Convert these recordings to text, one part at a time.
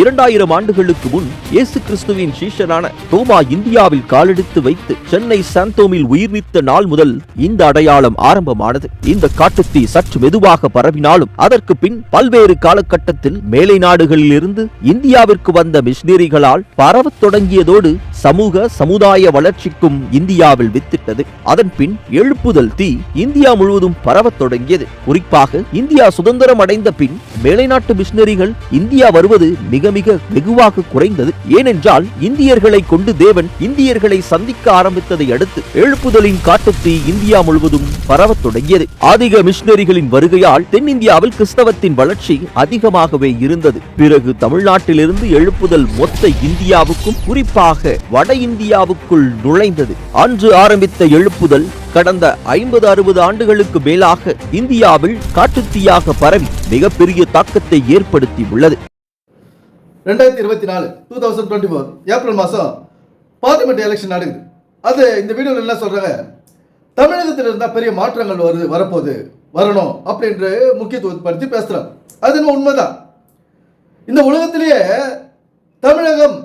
இரண்டாயிரம் ஆண்டுகளுக்கு முன் இயேசு கிறிஸ்துவின் சீஷரான தோமா இந்தியாவில் காலெடுத்து வைத்து சென்னை சாந்தோமில் உயிர்நீத்த நாள் முதல் இந்த அடையாளம் ஆரம்பமானது. இந்த காட்டுத்தீ சற்று மெதுவாக பரவினாலும் அதற்கு பின் பல்வேறு காலகட்டத்தில் மேலை நாடுகளில் இருந்து இந்தியாவிற்கு வந்த மிஷினரிகளால் பரவத் தொடங்கியதோடு சமூக சமுதாய வளர்ச்சிக்கும் இந்தியாவில் வித்திட்டது. அதன் பின் எழுப்புதல் தீ இந்தியா முழுவதும் பரவத் தொடங்கியது. குறிப்பாக இந்தியா சுதந்திரம் அடைந்த பின் மேலைநாட்டு மிஷினரிகள் இந்தியா வருவது மிக மிக வெகுவாக குறைந்தது. ஏனென்றால் இந்தியர்களை கொண்டு தேவன் இந்தியர்களை சந்திக்க ஆரம்பித்ததை அடுத்து எழுப்புதலின் காட்டுத்தீ இந்தியா முழுவதும் பரவத் தொடங்கியது. ஆதிக மிஷினரிகளின் வருகையால் தென்னிந்தியாவில் கிறிஸ்தவத்தின் வளர்ச்சி அதிகமாகவே இருந்தது. பிறகு தமிழ்நாட்டிலிருந்து எழுப்புதல் மொத்த இந்தியாவுக்கும் குறிப்பாக வட இந்தியாவுக்குள் நுழைந்தது. அன்று ஆரம்பித்த எழுப்புதல் கடந்த ஐம்பது அறுபது ஆண்டுகளுக்கு மேலாக இந்தியாவில் காட்டுத்தீயாக பரவி மிகப்பெரிய தாக்கத்தை ஏற்படுத்தி உள்ளது ரெண்டாயிரத்தி இருபத்தி நாலு two thousand twenty four April மாதம் பார்லிமெண்ட் எலெக்ஷன் நடக்குது. அது இந்த வீடியோவில் என்ன சொல்கிறாங்க தமிழகத்தில் இருந்தால் பெரிய மாற்றங்கள் வருது வரப்போகுது வரணும் அப்படின்ற முக்கியத்துவப்படுத்தி பேசுகிறாங்க அது இன்னும் உண்மைதான். இந்த உலகத்திலேயே தமிழகம்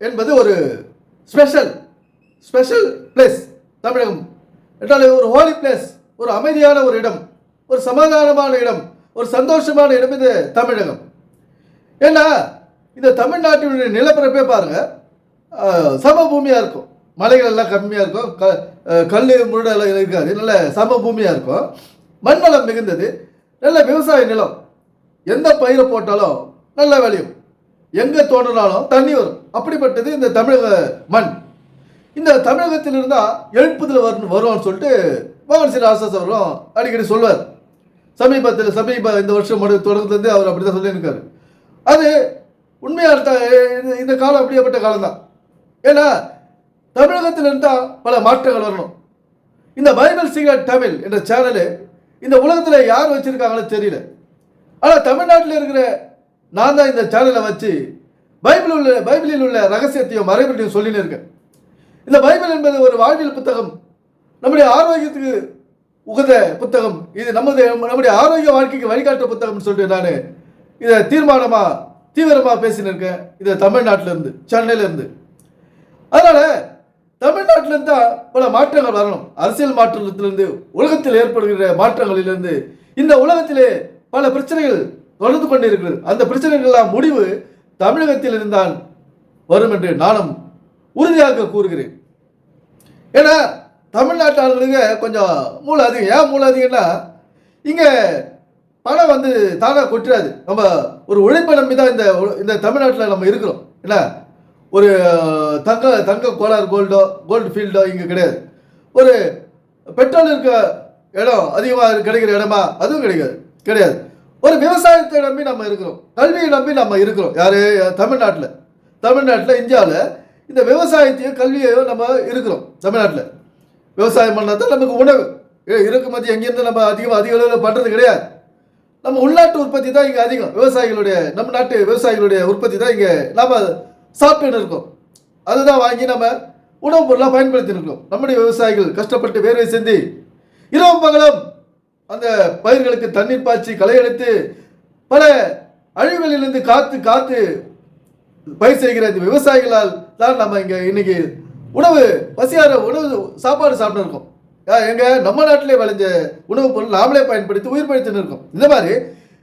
என்பது ஒரு ஸ்பெஷல் ஸ்பெஷல் பிளேஸ் தமிழகம் என்றால் ஒரு ஹோலி பிளேஸ் ஒரு அமைதியான ஒரு இடம் ஒரு சமாதானமான இடம் ஒரு சந்தோஷமான இடம் இது தமிழகம். ஏன்னா இந்த தமிழ்நாட்டினுடைய நிலப்பரப்பே பாருங்கள் சமபூமியாக இருக்கும். மலைகள் எல்லாம் கம்மியாக இருக்கும். க கல் முருடெல்லாம் இருக்காது. நல்ல சமபூமியாக இருக்கும். மண்வளம் மிகுந்தது. நல்ல விவசாய நிலம். எந்த பயிரை போட்டாலும் நல்லா விளையும். எங்கே தோன்றினாலும் தண்ணி வரும். அப்படிப்பட்டது இந்த தமிழக மண். இந்த தமிழகத்தில் இருந்தால் எழுப்புதல் வரும் வரும்னு சொல்லிட்டு மோகன் சிங் ஆசாஸ் அவர்களும் அடிக்கடி சொல்வார். சமீபத்தில் சமீப இந்த வருஷம் முடி- தொடக்கத்துலேருந்து அவர் அப்படி தான் சொல்லியிருக்காரு. அது உண்மையாக இந்த- இந்த காலம் அப்படியேப்பட்ட காலம் தான் ஏன்னா தமிழகத்தில் இருந்தால் பல மாற்றங்கள் வரணும். இந்த பைபிள் சிங்கர் தமிழ் என்ற சேனலு இந்த உலகத்தில் யார் வச்சுருக்காங்களோ தெரியல. ஆனால் தமிழ்நாட்டில் இருக்கிற நான் தான் இந்த சேனலை வச்சு பைபிள் உள்ள பைபிளில் உள்ள ரகசியத்தையும் மறைபடியும் சொல்லின்னு இருக்கேன். இந்த பைபிள் என்பது ஒரு வாழ்வியல் புத்தகம். நம்முடைய ஆரோக்கியத்துக்கு உகந்த புத்தகம். இது நமது நம்முடைய ஆரோக்கிய வாழ்க்கைக்கு வழிகாட்டு புத்தகம்னு சொல்லிட்டு நான் இதை தீர்மானமாக தீவிரமாக பேசின்னு இருக்கேன் தமிழ்நாட்டிலேருந்து சென்னையிலேருந்து. அதனால் தமிழ்நாட்டிலேருந்து தான் அதனால பல மாற்றங்கள் வரணும். அரசியல் மாற்றத்திலிருந்து உலகத்தில் ஏற்படுகிற மாற்றங்களிலிருந்து இந்த உலகத்திலே பல பிரச்சனைகள் தொடர்ந்து கொண்டிருக்கிறது. அந்த பிரச்சனைகள்லாம் முடிவு தமிழகத்தில் இருந்தால் வரும் என்று நானும் உறுதியாக கூறுகிறேன். ஏன்னா தமிழ்நாட்டு ஆளுங்களுக்கு கொஞ்சம் மூல அதிகம் ஏன் மூல அதிகம்னா இங்கே பணம் வந்து தானாக கொட்டுறாது. நம்ம ஒரு உழைப்பை நம்பி தான் இந்த இந்த தமிழ்நாட்டில் நம்ம இருக்கிறோம். என்ன? ஒரு தங்க தங்க கோலார் கோல்டோ கோல்டு ஃபீல்டோ இங்கே கிடையாது. ஒரு பெட்ரோல் இருக்க இடம் அதிகமாக கிடைக்கிற இடமா அதுவும் கிடைக்காது. கிடையாது. ஒரு விவசாயத்தை நம்பி நம்ம இருக்கிறோம். கல்வியை நம்பி நம்ம இருக்கிறோம். யார்? தமிழ்நாட்டில். தமிழ்நாட்டில் இந்தியாவில் இந்த விவசாயத்தையும் கல்வியையும் நம்ம இருக்கிறோம். தமிழ்நாட்டில். விவசாயம் பண்ணால் தான் நமக்கு உணவு. ஏ, இறக்குமதி எங்கேருந்து நம்ம அதிகமாக அதிக அளவில் பண்ணுறது கிடையாது. நம்ம உள்நாட்டு உற்பத்தி தான் இங்கே அதிகம். விவசாயிகளுடைய நம்ம நாட்டு விவசாயிகளுடைய உற்பத்தி தான் இங்கே நாம் சாப்பிட்டுன்னு இருக்கோம். அதுதான் வாங்கி நம்ம உணவுப் பொருளாக பயன்படுத்தியிருக்கோம் நம்முடைய விவசாயிகள் கஷ்டப்பட்டு வேர்வை சிந்தி இரவு பகலும் அந்த பயிர்களுக்கு தண்ணீர் பாய்ச்சி களையெடுத்து பல அழிவுகளிலிருந்து காத்து காத்து பயிர் செய்கிற இந்த விவசாயிகளால் தான் நம்ம இங்கே இன்னைக்கு உணவு பசியார உணவு சாப்பாடு சாப்பிட்டு இருக்கோம். எங்கள் நம்ம நாட்டிலே விளைஞ்ச உணவுப் பொருள் நாமளே பயன்படுத்தி உயிர் பழித்துன்னு இருக்கோம். இந்த மாதிரி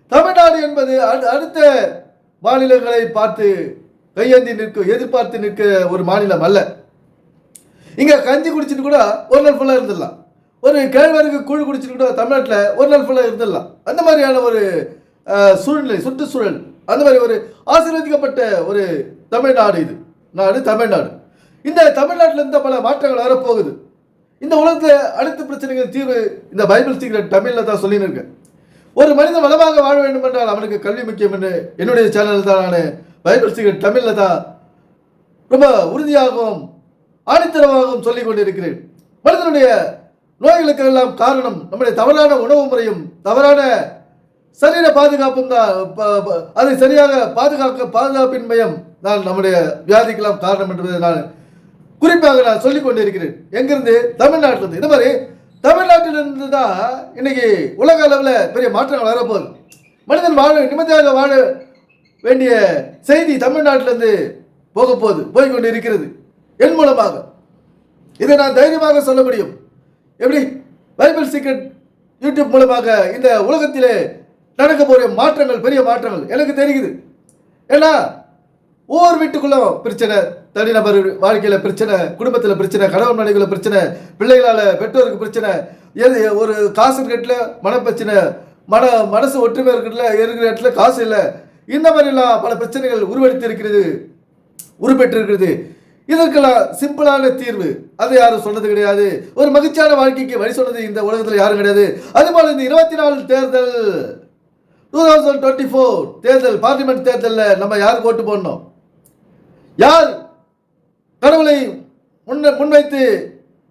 தமிழ்நாடு என்பது அடு- அடுத்த மாநிலங்களை பார்த்து கையேந்தி நிற்க எதிர்பார்த்து நிற்க ஒரு மாநிலம் அல்ல. இங்கே கஞ்சி குடிச்சிட்டு கூட ஒரு நாள் ஃபுல்லாக இருந்துடலாம். ஒரு கேழ்வரகு கூழ் குடிச்சிட்டு கூட தமிழ்நாட்டில் ஒரு நாள் ஃபுல்லாக இருந்துடலாம். அந்த மாதிரியான ஒரு சூழ்நிலை சுற்றுச்சூழல். அந்த மாதிரி ஒரு ஆசீர்வதிக்கப்பட்ட ஒரு தமிழ்நாடு இது. நாடு தமிழ்நாடு. இந்த தமிழ்நாட்டில் இருந்த பல மாற்றங்கள் வரப்போகுது. இந்த உலகத்தில் அடுத்த பிரச்சனைகள் தீர்வு இந்த பைபிள் சீக்ரெட் தமிழில் தான் சொல்லின்னு இருக்கேன் ஒரு மனிதன் வளமாக வாழ வேண்டும் என்றால் அவனுக்கு கல்வி முக்கியம் என்று என்னுடைய சேனலில் தான் நான் பைபிள் சீக்ரெட் தமிழில் தான் ரொம்ப உறுதியாகவும் ஆணித்தரமாகவும் சொல்லிக் கொண்டிருக்கிறேன். மனிதனுடைய நோய்களுக்கெல்லாம் காரணம் நம்முடைய தவறான உணவு முறையும் தவறான சரீர பாதுகாப்பும் தான் ப- அதை சரியாக பாதுகாக்க பாதுகாப்பின்மையும் நான் நம்முடைய வியாதிக்கெல்லாம் காரணம் என்பதை நான் குறிப்பாக நான் சொல்லிக் கொண்டிருக்கிறேன். எங்கிருந்து? தமிழ்நாட்டிலிருந்து. இந்த மாதிரி தமிழ்நாட்டிலிருந்து தான் இன்னைக்கு உலக அளவில் பெரிய மாற்றங்கள் வரப்போகுது. மனிதன் வாழ நிம்மதியாக வாழ வேண்டிய செய்தி தமிழ்நாட்டிலிருந்து போக போகுது போய் கொண்டு இருக்கிறது என் மூலமாக. இதை நான் தைரியமாக சொல்ல முடியும். எப்படி? பைபிள் சீக்ரெட் யூடியூப் மூலமாக இந்த உலகத்திலே நடக்க போகிற மாற்றங்கள் பெரிய மாற்றங்கள் எனக்கு தெரியுது. ஏன்னா ஒவ்வொரு வீட்டுக்குள்ளும் பிரச்சனை தனிநபர் வாழ்க்கையில் பிரச்சனை குடும்பத்தில் பிரச்சனை கணவன் மனைவியில் பிரச்சனை பிள்ளைகளால் பெற்றோருக்கு பிரச்சனை எது ஒரு காசு கட்டில் மனப்பிரச்சனை மன மனசு ஒற்றுமை இருக்கிற இருக்கிற இடத்துல காசு இல்லை. இந்த மாதிரிலாம் பல பிரச்சனைகள் உருவெடுத்து இருக்கிறது உருப்பெற்றிருக்கிறது. இதற்கெல்லாம் சிம்பிளான தீர்வு. அது யாரும் சொன்னது கிடையாது. ஒரு மகிழ்ச்சியான வாழ்க்கைக்கு வழி சொன்னது இந்த உலகத்தில் யாரும் கிடையாது. அதுபோல் இந்த இருபத்தி நாலு தேர்தல் டூ தௌசண்ட் டுவெண்ட்டி ஃபோர் தேர்தல் பார்லிமெண்ட் தேர்தலில் நம்ம யாருக்கு ஓட்டு போடணும்? யார் கடவுளை முன்ன முன்வைத்து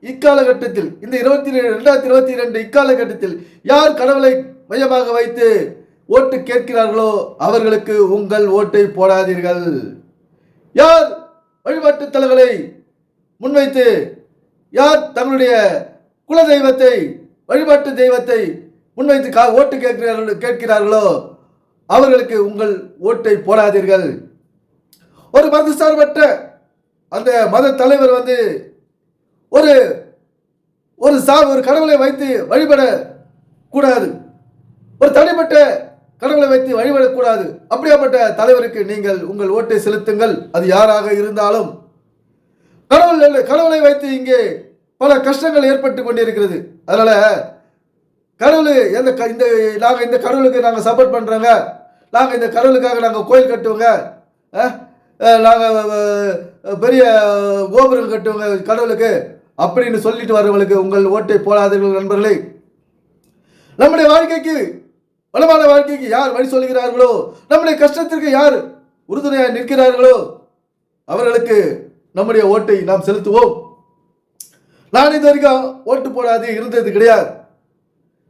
இக்காலகட்டத்தில் இந்த இருபத்தி ரெண்டாயிரத்தி இருபத்தி ரெண்டு இக்காலகட்டத்தில் யார் கடவுளை மையமாக வைத்து ஓட்டு கேட்கிறார்களோ அவர்களுக்கு உங்கள் ஓட்டை போடாதீர்கள். யார் வழிபாட்டு தலங்களை முன்வைத்து யார் தங்களுடைய குல தெய்வத்தை வழிபாட்டு தெய்வத்தை முன்வைத்து கா ஓட்டு கேட்கிறார்கள் கேட்கிறார்களோ அவர்களுக்கு உங்கள் ஓட்டை போடாதீர்கள். ஒரு மதசார்பற்ற அந்த மத தலைவர் வந்து ஒரு ஒரு சா ஒரு கடவுளை வைத்து வழிபட கூடாது ஒரு தனிப்பட்ட கடவுளை வைத்து வழிபடக்கூடாது. அப்படியாப்பட்ட தலைவருக்கு நீங்கள் உங்கள் ஓட்டை செலுத்துங்கள். அது யாராக இருந்தாலும். கடவுள் இல்லை, கடவுளை வைத்து இங்கே பல கஷ்டங்கள் ஏற்பட்டு கொண்டிருக்கிறது. அதனால கடவுள் எந்த க- இந்த நாங்கள் இந்த கடவுளுக்கு நாங்கள் சப்போர்ட் பண்ணுறோங்க நாங்கள் இந்த கடவுளுக்காக நாங்கள் கோயில் கட்டுவோங்க. நாங்கள் பெரிய கோபுரம் கட்டுவங்க கடவுளுக்கு. அப்படின்னு சொல்லிட்டு வரவங்களுக்கு உங்கள் ஓட்டை போடாதீர்கள் நண்பர்களே. நம்முடைய வாழ்க்கைக்கு வளமான வாழ்க்கைக்கு யார் வழி சொல்கிறார்களோ நம்முடைய கஷ்டத்திற்கு யார் உறுதுணையாக நிற்கிறார்களோ அவர்களுக்கு நம்முடைய ஓட்டை நாம் செலுத்துவோம். நான் இது வரைக்கும் ஓட்டு போடாது இருந்தது கிடையாது.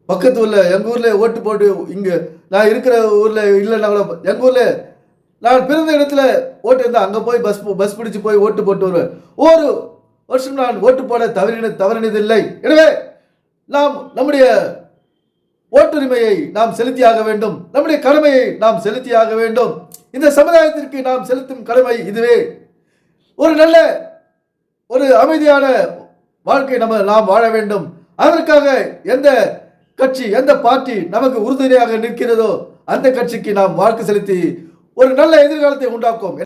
பக்கத்து ஊரில் எங்கள் ஊரில் ஓட்டு போட்டு இங்கே நான் இருக்கிற ஊரில் இல்லைன்னா கூட எங்கள் ஊரில் நான் பிறந்த இடத்துல ஓட்டு இருந்தால் அங்கே போய் பஸ் பஸ் பிடிச்சு போய் ஓட்டு போட்டு வருவேன். ஒரு வருஷம் நான் ஓட்டு போட தவறின தவறினதில்லை. எனவே நாம் நம்முடைய ஓட்டுரிமையை நாம் செலுத்தியாக வேண்டும். நம்முடைய கடமையை நாம் செலுத்தியாக வேண்டும். இந்த சமுதாயத்திற்கு நாம் செலுத்தும் கடமை இதுவே. ஒரு நல்ல ஒரு அமைதியான வாழ்க்கை நம்ம நாம் வாழ வேண்டும். அதற்காக எந்த கட்சி எந்த பார்ட்டி நமக்கு உறுதுணையாக நிற்கிறதோ அந்த கட்சிக்கு நாம் வாக்கு செலுத்தி ஒரு நல்ல எதிர்காலத்தை உண்டாக்குவோம்